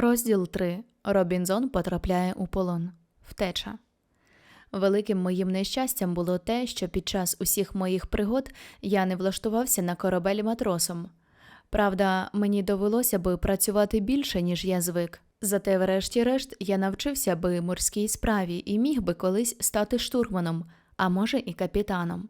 Розділ 3. Робінзон потрапляє у полон. Втеча. Великим моїм нещастям було те, що під час усіх моїх пригод я не влаштувався на корабель матросом. Правда, мені довелося би працювати більше, ніж я звик. Зате, врешті-решт, я навчився би морській справі і міг би колись стати штурманом, а може і капітаном.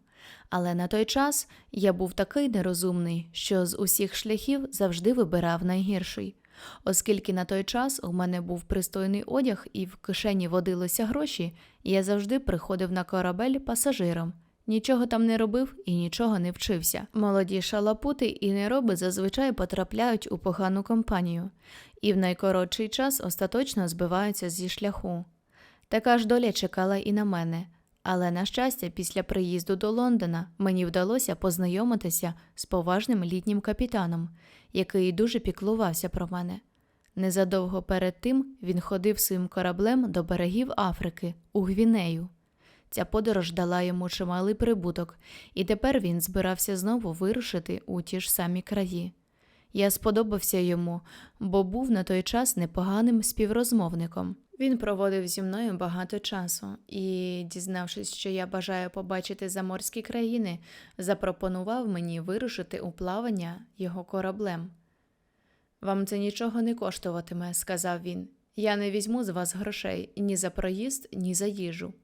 Але на той час я був такий нерозумний, що з усіх шляхів завжди вибирав найгірший. Оскільки на той час у мене був пристойний одяг і в кишені водилося гроші, я завжди приходив на корабель пасажиром. Нічого там не робив і нічого не вчився. Молоді шалапути і нероби зазвичай потрапляють у погану компанію і в найкоротший час остаточно збиваються зі шляху. Така ж доля чекала і на мене. Але, на щастя, після приїзду до Лондона мені вдалося познайомитися з поважним літнім капітаном, який дуже піклувався про мене. Незадовго перед тим він ходив своїм кораблем до берегів Африки у Гвінею. Ця подорож дала йому чималий прибуток, і тепер він збирався знову вирушити у ті ж самі краї. Я сподобався йому, бо був на той час непоганим співрозмовником. Він проводив зі мною багато часу і, дізнавшись, що я бажаю побачити заморські країни, запропонував мені вирушити у плавання його кораблем. Вам це нічого не коштуватиме, сказав він. Я не візьму з вас грошей ні за проїзд, ні за їжу.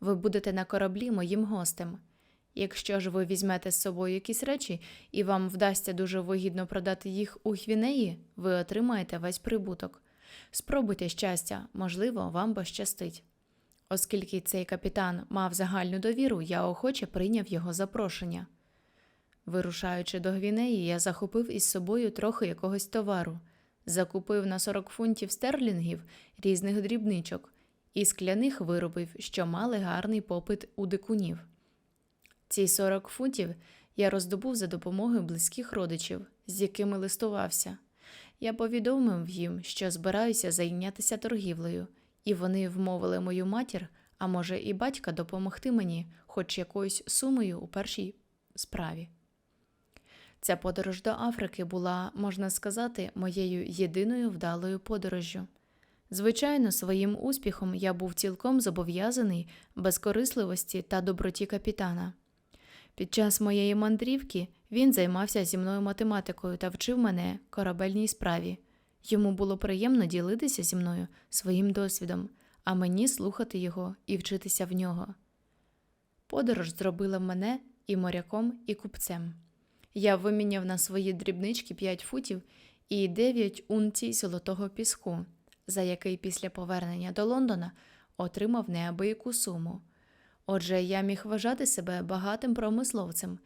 Ви будете на кораблі моїм гостем. Якщо ж ви візьмете з собою якісь речі і вам вдасться дуже вигідно продати їх у Гвінеї, ви отримаєте весь прибуток. Спробуйте щастя, можливо, вам пощастить. Оскільки цей капітан мав загальну довіру, я охоче прийняв його запрошення. Вирушаючи до Гвінеї, я захопив із собою трохи якогось товару, закупив на 40 фунтів стерлінгів різних дрібничок і скляних виробів, що мали гарний попит у дикунів. Ці 40 фунтів я роздобув за допомогою близьких родичів, з якими листувався. Я повідомив їм, що збираюся зайнятися торгівлею, і вони вмовили мою матір, а може і батька допомогти мені хоч якоюсь сумою у першій справі. Ця подорож до Африки була, можна сказати, моєю єдиною вдалою подорожжю. Звичайно, своїм успіхом я був цілком зобов'язаний безкорисливості та доброті капітана. Під час моєї мандрівки він займався зі мною математикою та вчив мене корабельній справі. Йому було приємно ділитися зі мною своїм досвідом, а мені слухати його і вчитися в нього. Подорож зробила мене і моряком, і купцем. Я виміняв на свої дрібнички 5 футів і 9 унцій золотого піску, за який після повернення до Лондона отримав неабияку суму. Отже, я міг вважати себе багатим промисловцем,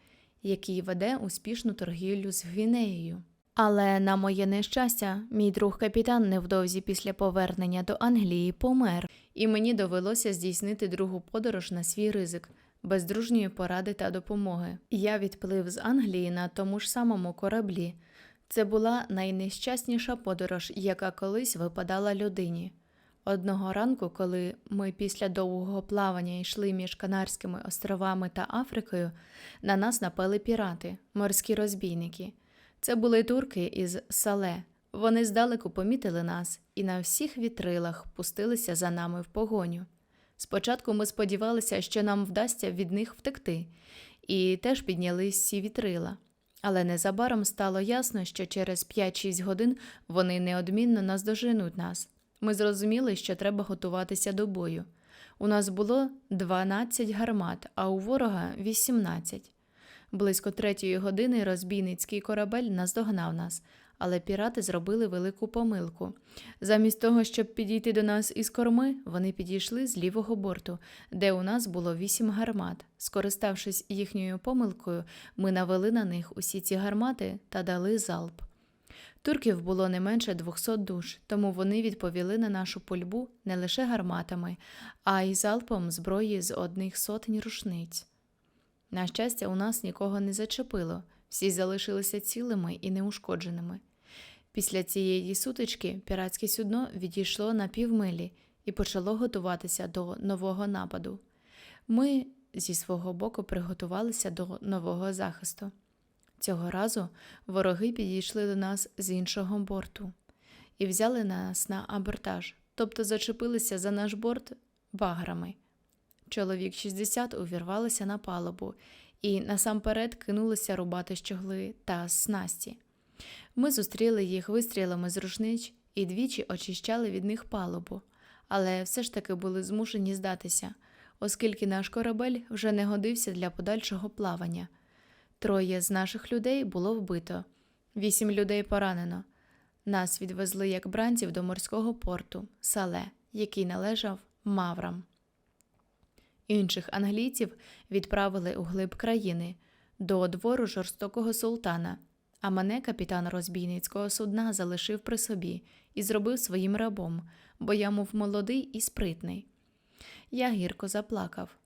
який веде успішну торгівлю з Гвінеєю. Але на моє нещастя, мій друг капітан невдовзі після повернення до Англії помер, і мені довелося здійснити другу подорож на свій ризик, без дружньої поради та допомоги. Я відплив з Англії на тому ж самому кораблі. Це була найнещасніша подорож, яка колись випадала людині. Одного ранку, коли ми після довгого плавання йшли між Канарськими островами та Африкою, на нас напали пірати, морські розбійники. Це були турки із Сале. Вони здалеку помітили нас і на всіх вітрилах пустилися за нами в погоню. Спочатку ми сподівалися, що нам вдасться від них втекти, і теж підняли всі вітрила. Але незабаром стало ясно, що через 5-6 годин вони неодмінно наздоженуть нас. Ми зрозуміли, що треба готуватися до бою. У нас було 12 гармат, а у ворога 18. Близько третьої години розбійницький корабель наздогнав нас, але пірати зробили велику помилку. Замість того, щоб підійти до нас із корми, вони підійшли з лівого борту, де у нас було вісім гармат. Скориставшись їхньою помилкою, ми навели на них усі ці гармати та дали залп. Турків було не менше 200 душ, тому вони відповіли на нашу польбу не лише гарматами, а й залпом зброї з одних сотень рушниць. На щастя, у нас нікого не зачепило, всі залишилися цілими і неушкодженими. Після цієї сутички піратське судно відійшло на півмилі і почало готуватися до нового нападу. Ми зі свого боку приготувалися до нового захисту. Цього разу вороги підійшли до нас з іншого борту. і взяли нас на абортаж, тобто зачепилися за наш борт баграми. Чоловік 60 увірвалися на палубу і насамперед кинулися рубати щогли та снасті. Ми зустріли їх вистрілами з рушнич і двічі очищали від них палубу, але все ж таки були змушені здатися, оскільки наш корабель вже не годився для подальшого плавання. Троє з наших людей було вбито, вісім людей поранено. Нас відвезли як бранців до морського порту Сале, який належав маврам. Інших англійців відправили у глиб країни до двору жорстокого султана, а мене капітан розбійницького судна залишив при собі і зробив своїм рабом, бо я мов молодий і спритний. Я гірко заплакав.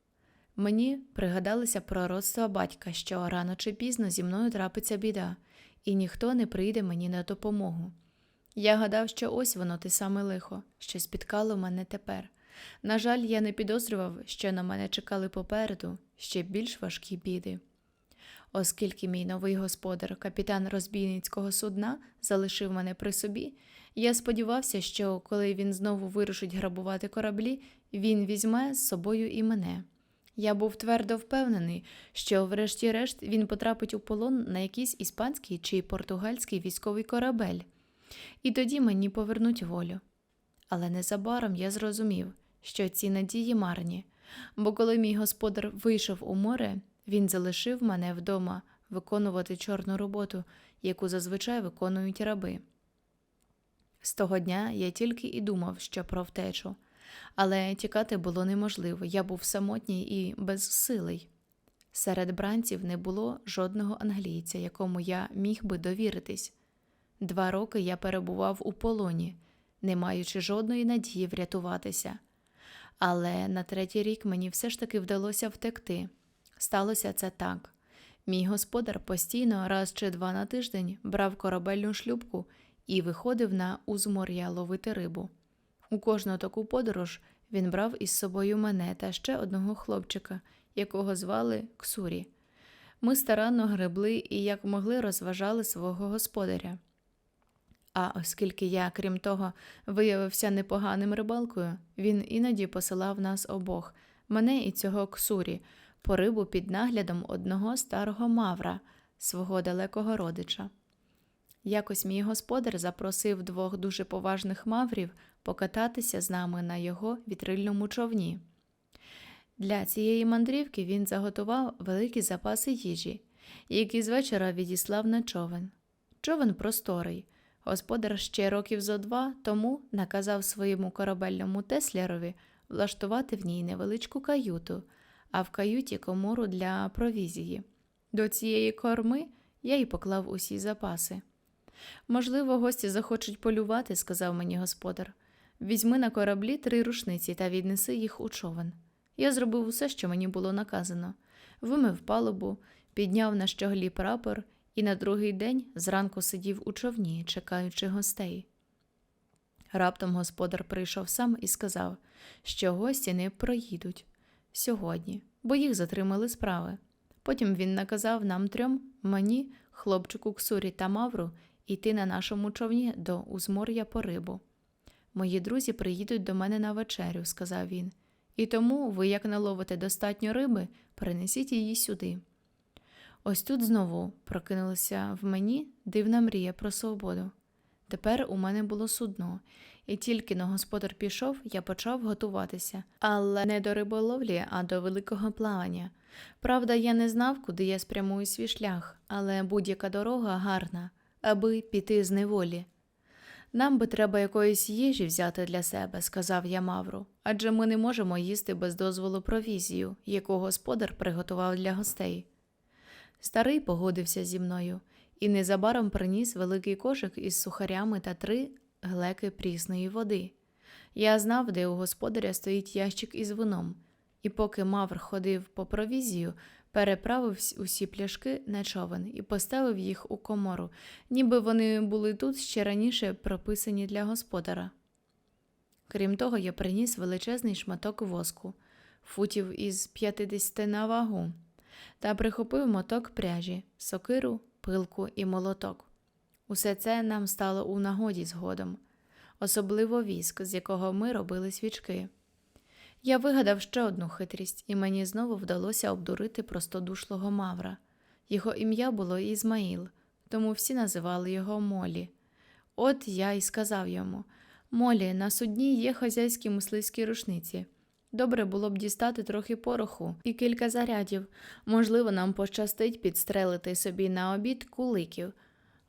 Мені пригадалися пророцтва батька, що рано чи пізно зі мною трапиться біда, і ніхто не прийде мені на допомогу. Я гадав, що ось воно те саме лихо, що спіткало мене тепер. На жаль, я не підозрював, що на мене чекали попереду ще більш важкі біди. Оскільки мій новий господар, капітан розбійницького судна, залишив мене при собі, я сподівався, що коли він знову вирушить грабувати кораблі, він візьме з собою і мене. Я був твердо впевнений, що, врешті-решт, він потрапить у полон на якийсь іспанський чи португальський військовий корабель, і тоді мені повернуть волю. Але незабаром я зрозумів, що ці надії марні, бо коли мій господар вийшов у море, він залишив мене вдома виконувати чорну роботу, яку зазвичай виконують раби. З того дня я тільки і думав, що про втечу, але тікати було неможливо, я був самотній і безсилий. Серед бранців не було жодного англійця, якому я міг би довіритись. Два роки я перебував у полоні, не маючи жодної надії врятуватися. Але на третій рік мені все ж таки вдалося втекти. Сталося це так. Мій господар постійно раз чи два на тиждень брав корабельну шлюбку і виходив на узмор'я ловити рибу. У кожну таку подорож він брав із собою мене та ще одного хлопчика, якого звали Ксурі. Ми старанно гребли і як могли розважали свого господаря. А оскільки я, крім того, виявився непоганим рибалкою, він іноді посилав нас обох, мене і цього ксурі, по рибу під наглядом одного старого мавра, свого далекого родича. Якось мій господар запросив двох дуже поважних маврів покататися з нами на його вітрильному човні. Для цієї мандрівки він заготував великі запаси їжі, які з вечора відіслав на човен. Човен просторий. Господар ще років зо два тому наказав своєму корабельному теслерові влаштувати в ній невеличку каюту, а в каюті комору для провізії. До цієї корми я й поклав усі запаси. Можливо, гості захочуть полювати, сказав мені господар. Візьми на кораблі три рушниці та віднеси їх у човен. Я зробив усе, що мені було наказано, вимив палубу, підняв на щоглі прапор і на другий день зранку сидів у човні, чекаючи гостей. Раптом господар прийшов сам і сказав, що гості не проїдуть сьогодні, бо їх затримали справи. Потім він наказав нам трьом мені, хлопчику Ксурі та Мавру йти на нашому човні до узмор'я по рибу. Мої друзі приїдуть до мене на вечерю, сказав він, і тому ви, як наловите достатньо риби, принесіть її сюди. Ось тут знову прокинулася в мені дивна мрія про свободу. Тепер у мене було судно, і тільки но господар пішов, я почав готуватися, але не до риболовлі, а до великого плавання. Правда, я не знав, куди я спрямую свій шлях, але будь-яка дорога гарна, аби піти з неволі. Нам би треба якоїсь їжі взяти для себе, сказав я Мавру, адже ми не можемо їсти без дозволу провізію, яку господар приготував для гостей. Старий погодився зі мною і незабаром приніс великий кошик із сухарями та три глеки прісної води. Я знав, де у господаря стоїть ящик із вином, і поки Мавр ходив по провізію, переправив усі пляшки на човен і поставив їх у комору, ніби вони були тут ще раніше прописані для господара. Крім того, я приніс величезний шматок воску, футів із 50 на вагу, та прихопив моток пряжі, сокиру, пилку і молоток. Усе це нам стало у нагоді згодом. особливо віск, з якого ми робили свічки. Я вигадав ще одну хитрість, і мені знову вдалося обдурити простодушлого мавра. Його ім'я було Ізмаїл, тому всі називали його Молі. От я й сказав йому Молі, на судні є хазяйські мисливські рушниці. Добре було б дістати трохи пороху і кілька зарядів. Можливо, нам пощастить підстрелити собі на обід куликів.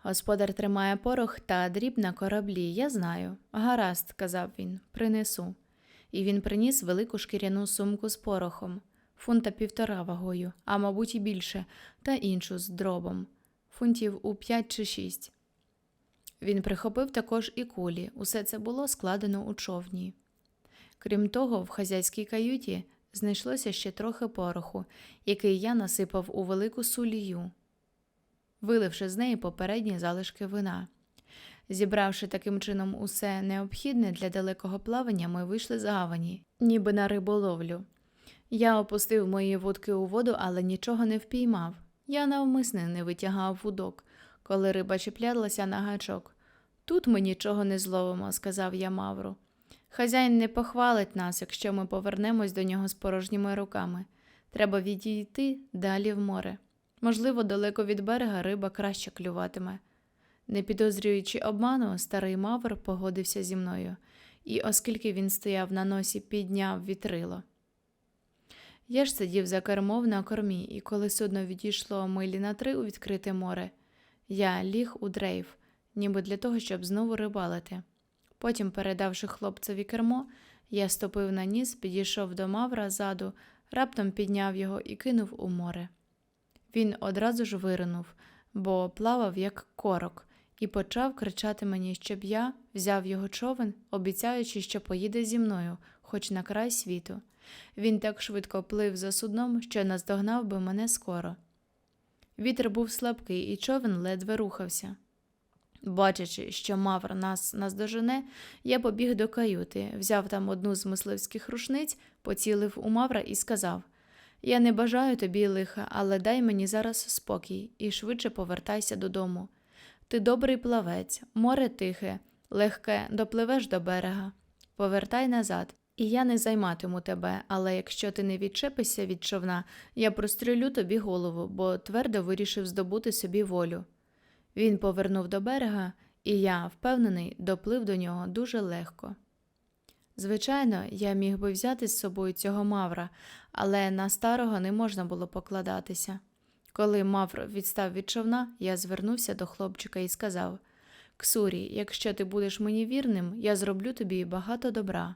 Господар тримає порох та дріб на кораблі, я знаю. Гаразд, сказав він, принесу. І він приніс велику шкіряну сумку з порохом, фунта півтора вагою, а мабуть і більше, та іншу з дробом, фунтів у п'ять чи шість. Він прихопив також і кулі, усе це було складено у човні. Крім того, в хазяйській каюті знайшлося ще трохи пороху, який я насипав у велику сулію, виливши з неї попередні залишки вина. Зібравши таким чином усе необхідне для далекого плавання, ми вийшли з гавані, ніби на риболовлю. Я опустив мої вудки у воду, але нічого не впіймав. Я навмисне не витягав вудок, коли риба чіплялася на гачок. Тут ми нічого не зловимо, сказав я Мавру. Хазяїн не похвалить нас, якщо ми повернемось до нього з порожніми руками. Треба відійти далі в море. Можливо, далеко від берега риба краще клюватиме. Не підозрюючи обману, старий мавр погодився зі мною, і, оскільки він стояв на носі, підняв вітрило. Я ж сидів за кермом на кормі, і коли судно відійшло милі на три у відкрите море, я ліг у дрейф, ніби для того, щоб знову рибалити. Потім, передавши хлопцеві кермо, я ступив на ніс, підійшов до мавра ззаду, раптом підняв його і кинув у море. Він одразу ж виринув, бо плавав як корок, і почав кричати мені, щоб я взяв його човен, обіцяючи, що поїде зі мною, хоч на край світу. Він так швидко плив за судном, що наздогнав би мене скоро. Вітер був слабкий, і човен ледве рухався. Бачачи, що мавр нас наздожене, я побіг до каюти, взяв там одну з мисливських рушниць, поцілив у мавра і сказав Я не бажаю тобі лиха, але дай мені зараз спокій і швидше повертайся додому. Ти добрий плавець, море тихе, легке, допливеш до берега. Повертай назад, і я не займатиму тебе, але якщо ти не відчепишся від човна, я прострілю тобі голову, бо твердо вирішив здобути собі волю. Він повернув до берега, і я, впевнений, доплив до нього дуже легко. Звичайно, я міг би взяти з собою цього мавра, але на старого не можна було покладатися. Коли мавр відстав від човна, я звернувся до хлопчика і сказав Ксурі, якщо ти будеш мені вірним, я зроблю тобі багато добра.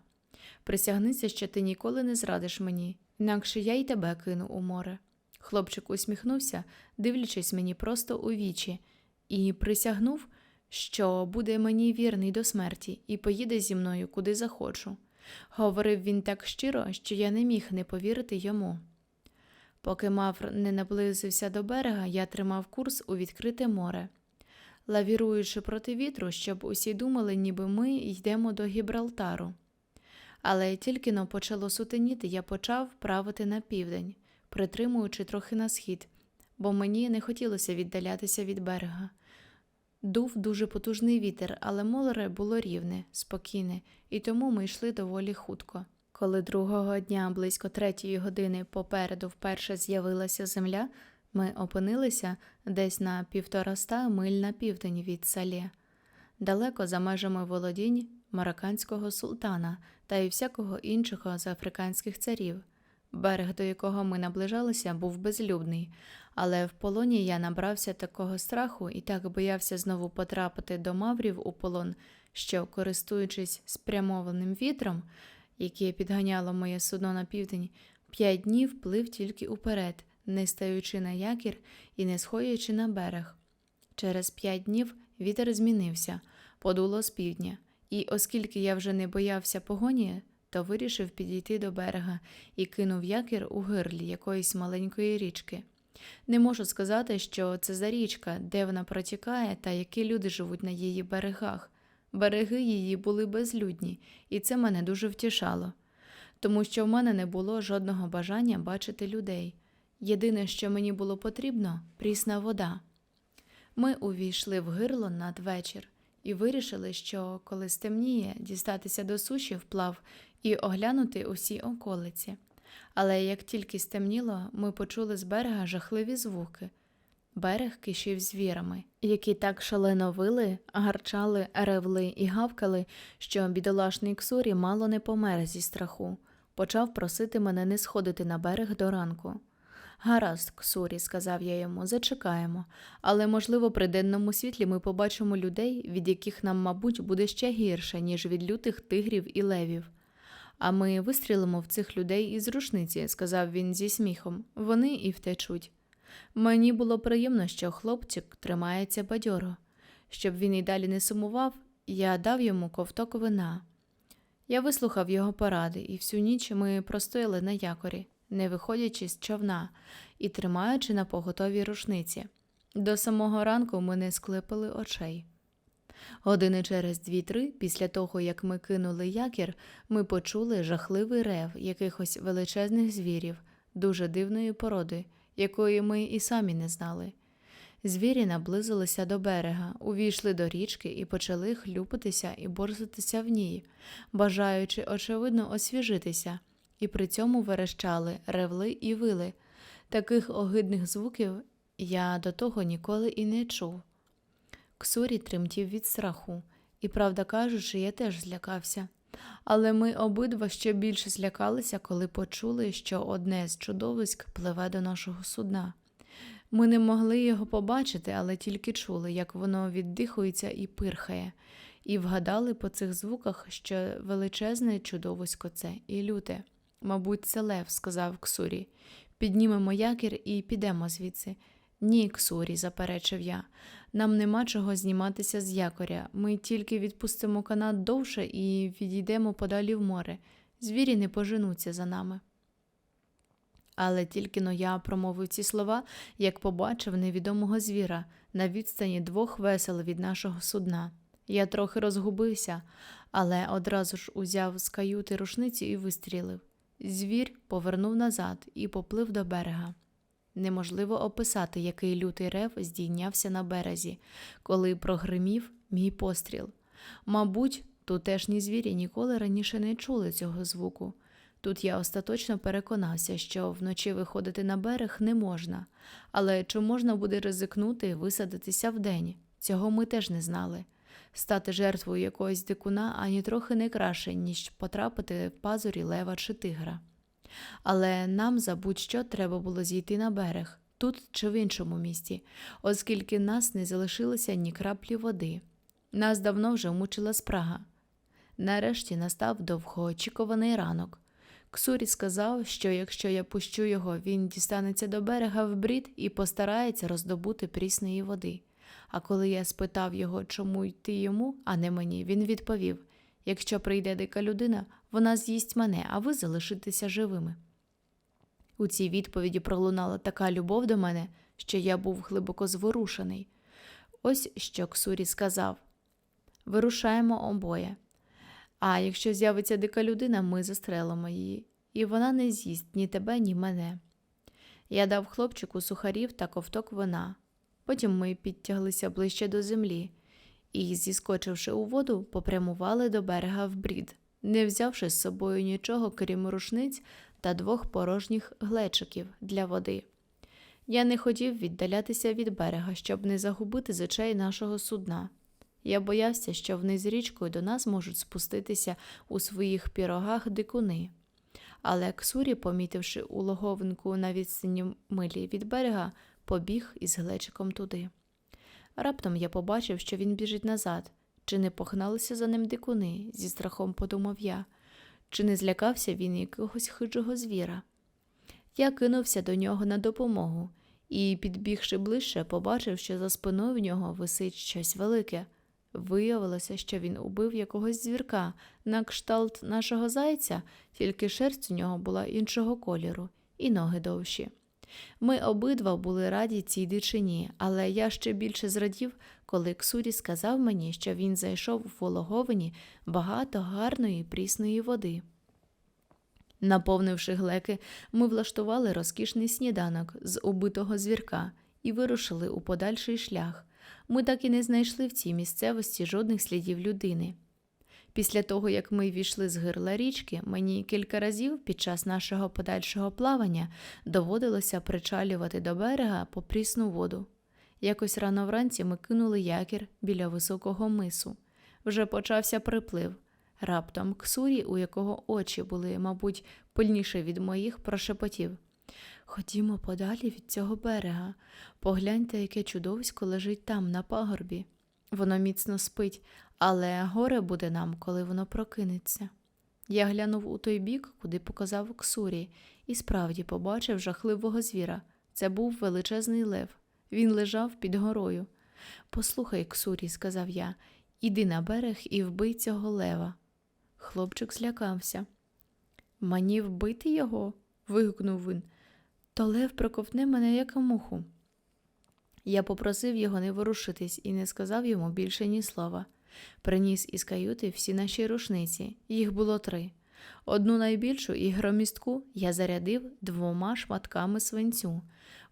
Присягнися, що ти ніколи не зрадиш мені, інакше я й тебе кину у море. Хлопчик усміхнувся, дивлячись мені просто у вічі, і присягнув, що буде мені вірний до смерті і поїде зі мною куди захочу. Говорив він так щиро, що я не міг не повірити йому. Поки Мавр не наблизився до берега, я тримав курс у відкрите море, лавіруючи проти вітру, щоб усі думали, ніби ми йдемо до Гібралтару. Але тільки но почало сутеніти, я почав правити на південь, притримуючи трохи на схід, бо мені не хотілося віддалятися від берега. Дув дуже потужний вітер, але море було рівне, спокійне, і тому ми йшли доволі хутко. Коли другого дня, близько третьої години попереду вперше з'явилася земля, ми опинилися десь на півтораста миль на південь від Салє, далеко за межами володінь марокканського султана та й всякого іншого з африканських царів. Берег, до якого ми наближалися, був безлюдний, але в полоні я набрався такого страху і так боявся знову потрапити до маврів у полон, що, користуючись спрямованим вітром, яке підганяло моє судно на південь, п'ять днів плив тільки уперед, не стаючи на якір і не сходячи на берег. Через п'ять днів вітер змінився, подуло з півдня, і оскільки я вже не боявся погоні, то вирішив підійти до берега і кинув якір у гирлі якоїсь маленької річки. Не можу сказати, що це за річка, де вона протікає та які люди живуть на її берегах. Береги її були безлюдні, і це мене дуже втішало, тому що в мене не було жодного бажання бачити людей. Єдине, що мені було потрібно прісна вода. Ми увійшли в гирло надвечір, і вирішили, що коли стемніє, дістатися до суші вплав і оглянути усі околиці. Але як тільки стемніло, ми почули з берега жахливі звуки. Берег кишів звірами, які так шалено вили, гарчали, ревли і гавкали, що бідолашний Ксурі мало не помер зі страху. Почав просити мене не сходити на берег до ранку. Гаразд, Ксурі, сказав я йому, зачекаємо, але, можливо, при денному світлі ми побачимо людей, від яких нам, мабуть, буде ще гірше, ніж від лютих тигрів і левів. А ми вистрілимо в цих людей із рушниці, сказав він зі сміхом. Вони і втечуть. Мені було приємно, що хлопчик тримається бадьоро. Щоб він і далі не сумував, я дав йому ковток вина. Я вислухав його поради, і всю ніч ми простояли на якорі, не виходячи з човна і тримаючи на поготові рушниці. До самого ранку ми не склепили очей. Години через дві-три, після того, як ми кинули якір, ми почули жахливий рев якихось величезних звірів, дуже дивної породи, якої ми і самі не знали. Звірі наблизилися до берега, увійшли до річки і почали хлюпатися і борситися в ній, бажаючи, очевидно, освіжитися, і при цьому верещали, ревли і вили. Таких огидних звуків я до того ніколи і не чув. Ксурі тремтів від страху, і, правда кажучи, я теж злякався. Але ми обидва ще більше злякалися, коли почули, що одне з чудовиськ пливе до нашого судна. Ми не могли його побачити, але тільки чули, як воно віддихується і пирхає, і вгадали по цих звуках, що величезне чудовисько це і люте. Мабуть, це лев, сказав Ксурі. Піднімемо якір і підемо звідси. Ні, Ксурі, заперечив я. Нам нема чого зніматися з якоря. Ми тільки відпустимо канат довше і відійдемо подалі в море. Звірі не поженуться за нами. Але тільки но я промовив ці слова, як побачив невідомого звіра на відстані двох весел від нашого судна. Я трохи розгубився, але одразу ж узяв з каюти рушницю і вистрілив. Звір повернув назад і поплив до берега. Неможливо описати, який лютий рев здійнявся на березі, коли прогримів мій постріл. Мабуть, тутешні звірі ніколи раніше не чули цього звуку. Тут я остаточно переконався, що вночі виходити на берег не можна, але чи можна буде ризикнути висадитися вдень? Цього ми теж не знали. Стати жертвою якогось дикуна ані трохи не краще, ніж потрапити в пазурі лева чи тигра. Але нам за будь-що треба було зійти на берег, тут чи в іншому місті, оскільки нас не залишилося ні краплі води. Нас давно вже мучила спрага. Нарешті настав довгоочікуваний ранок. Ксурі сказав, що якщо я пущу його, він дістанеться до берега в брід і постарається роздобути прісної води. А коли я спитав його, чому йти йому, а не мені, він відповів якщо прийде дика людина, вона з'їсть мене, а ви залишитеся живими. У цій відповіді пролунала така любов до мене, що я був глибоко зворушений. Ось що Ксурі сказав вирушаємо обоє. А якщо з'явиться дика людина, ми застрелимо її, і вона не з'їсть ні тебе, ні мене. Я дав хлопчику сухарів та ковток вина. Потім ми підтяглися ближче до землі і, зіскочивши у воду, попрямували до берега в брід, не взявши з собою нічого, крім рушниць та двох порожніх глечиків для води. Я не хотів віддалятися від берега, щоб не загубити з очей нашого судна. Я боявся, що вниз річкою до нас можуть спуститися у своїх пірогах дикуни. Але Ксурі, помітивши улоговинку на відстані милі від берега, побіг із глечиком туди. Раптом я побачив, що він біжить назад, чи не погналися за ним дикуни, зі страхом подумав я, чи не злякався він якогось хиджого звіра. Я кинувся до нього на допомогу і, підбігши ближче, побачив, що за спиною в нього висить щось велике. Виявилося, що він убив якогось звірка на кшталт нашого зайця, тільки шерсть у нього була іншого кольору, і ноги довші. Ми обидва були раді цій дичині, але я ще більше зрадів, коли Ксурі сказав мені, що він зайшов у вологовині багато гарної прісної води. Наповнивши глеки, ми влаштували розкішний сніданок з убитого звірка і вирушили у подальший шлях, Ми так і не знайшли в цій місцевості жодних слідів людини. Після того, як ми війшли з гирла річки, мені кілька разів під час нашого подальшого плавання доводилося причалювати до берега по прісну воду. Якось рано вранці ми кинули якір біля високого мису. Вже почався приплив. Раптом Ксурі, у якого очі були, мабуть, пильніше від моїх, прошепотів. Ходімо подалі від цього берега. Погляньте, яке чудовисько лежить там, на пагорбі. Воно міцно спить, але горе буде нам, коли воно прокинеться. Я глянув у той бік, куди показав Ксурі, і справді побачив жахливого звіра. Це був величезний лев. Він лежав під горою. Послухай, Ксурі, сказав я, іди на берег і вбий цього лева. Хлопчик злякався. Мені вбити його? вигукнув він. То лев проковтне мене як муху. Я попросив його не ворушитись і не сказав йому більше ні слова. Приніс із каюти всі наші рушниці, їх було три. Одну найбільшу і громістку я зарядив двома шматками свинцю.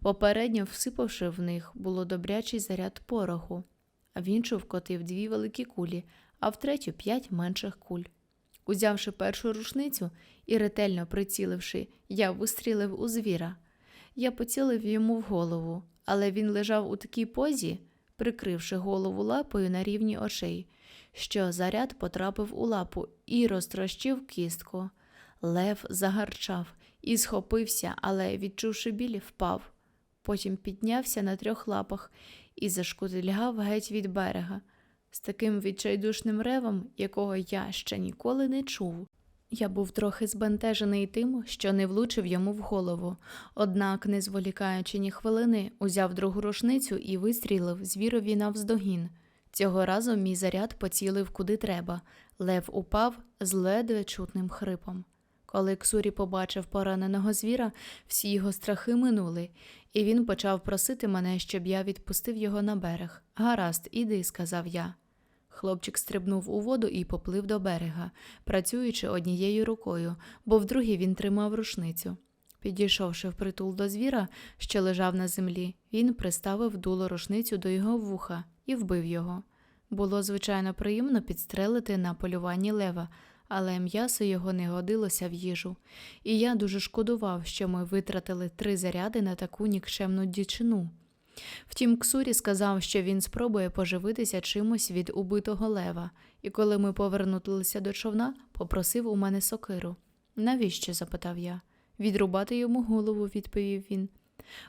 Попередньо всипавши в них було добрячий заряд пороху, а в іншу вкотив дві великі кулі, а в третю п'ять менших куль. Узявши першу рушницю і ретельно приціливши, я вистрілив у звіра. Я поцілив йому в голову, але він лежав у такій позі, прикривши голову лапою на рівні очей, що заряд потрапив у лапу і розтрощив кістку. Лев загарчав і схопився, але, відчувши біль, впав. Потім піднявся на трьох лапах і зашкутильгав геть від берега, з таким відчайдушним ревом, якого я ще ніколи не чув. Я був трохи збентежений тим, що не влучив йому в голову, однак, не зволікаючи ні хвилини, узяв другу рушницю і вистрілив звірові навздогін. Цього разу мій заряд поцілив куди треба. Лев упав з ледве чутним хрипом. Коли Ксурі побачив пораненого звіра, всі його страхи минули, і він почав просити мене, щоб я відпустив його на берег. Гаразд, іди, сказав я. Хлопчик стрибнув у воду і поплив до берега, працюючи однією рукою, бо в другій він тримав рушницю. Підійшовши впритул до звіра, що лежав на землі, він приставив дуло рушницю до його вуха і вбив його. Було звичайно приємно підстрелити на полюванні лева, але м'ясо його не годилося в їжу, і я дуже шкодував, що ми витратили три заряди на таку нікчемну дічину. Втім, Ксурі сказав, що він спробує поживитися чимось від убитого лева, і коли ми повернулися до човна, попросив у мене сокиру. Навіщо? запитав я. Відрубати йому голову, відповів він.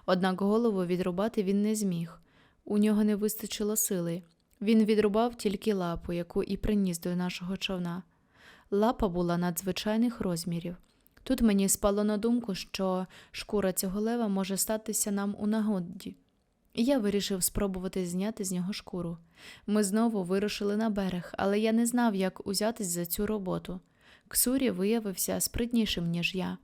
Однак голову відрубати він не зміг. У нього не вистачило сили. Він відрубав тільки лапу, яку і приніс до нашого човна. Лапа була надзвичайних розмірів. Тут мені спало на думку, що шкура цього лева може статися нам у нагоді. І я вирішив спробувати зняти з нього шкуру. Ми знову вирушили на берег, але я не знав, як узятись за цю роботу. Ксурі виявився спритнішим, ніж я.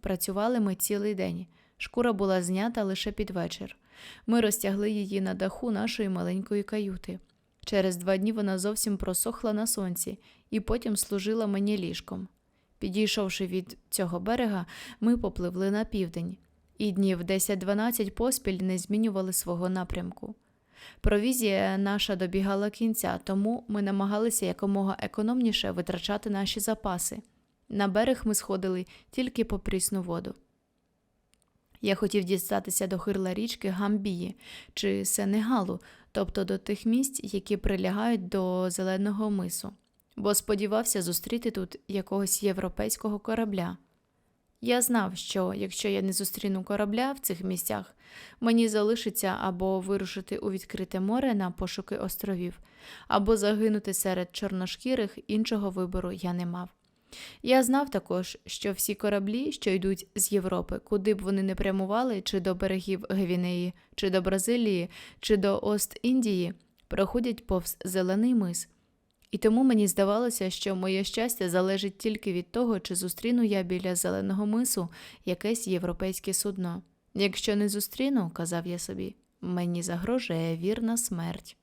Працювали ми цілий день. Шкура була знята лише під вечір. Ми розтягли її на даху нашої маленької каюти. Через два дні вона зовсім просохла на сонці і потім служила мені ліжком. Підійшовши від цього берега, ми попливли на південь, і днів 10-12 поспіль не змінювали свого напрямку. Провізія наша добігала кінця, тому ми намагалися якомога економніше витрачати наші запаси. На берег ми сходили тільки по прісну воду. Я хотів дістатися до хирла річки Гамбії чи Сенегалу, тобто до тих місць, які прилягають до зеленого мису, бо сподівався зустріти тут якогось європейського корабля. Я знав, що якщо я не зустріну корабля в цих місцях, мені залишиться або вирушити у відкрите море на пошуки островів, або загинути серед чорношкірих іншого вибору я не мав. Я знав також, що всі кораблі, що йдуть з Європи, куди б вони не прямували, чи до берегів Гвінеї, чи до Бразилії, чи до Ост-Індії, проходять повз зелений мис. І тому мені здавалося, що моє щастя залежить тільки від того, чи зустріну я біля зеленого мису якесь європейське судно. Якщо не зустріну, казав я собі, мені загрожує вірна смерть.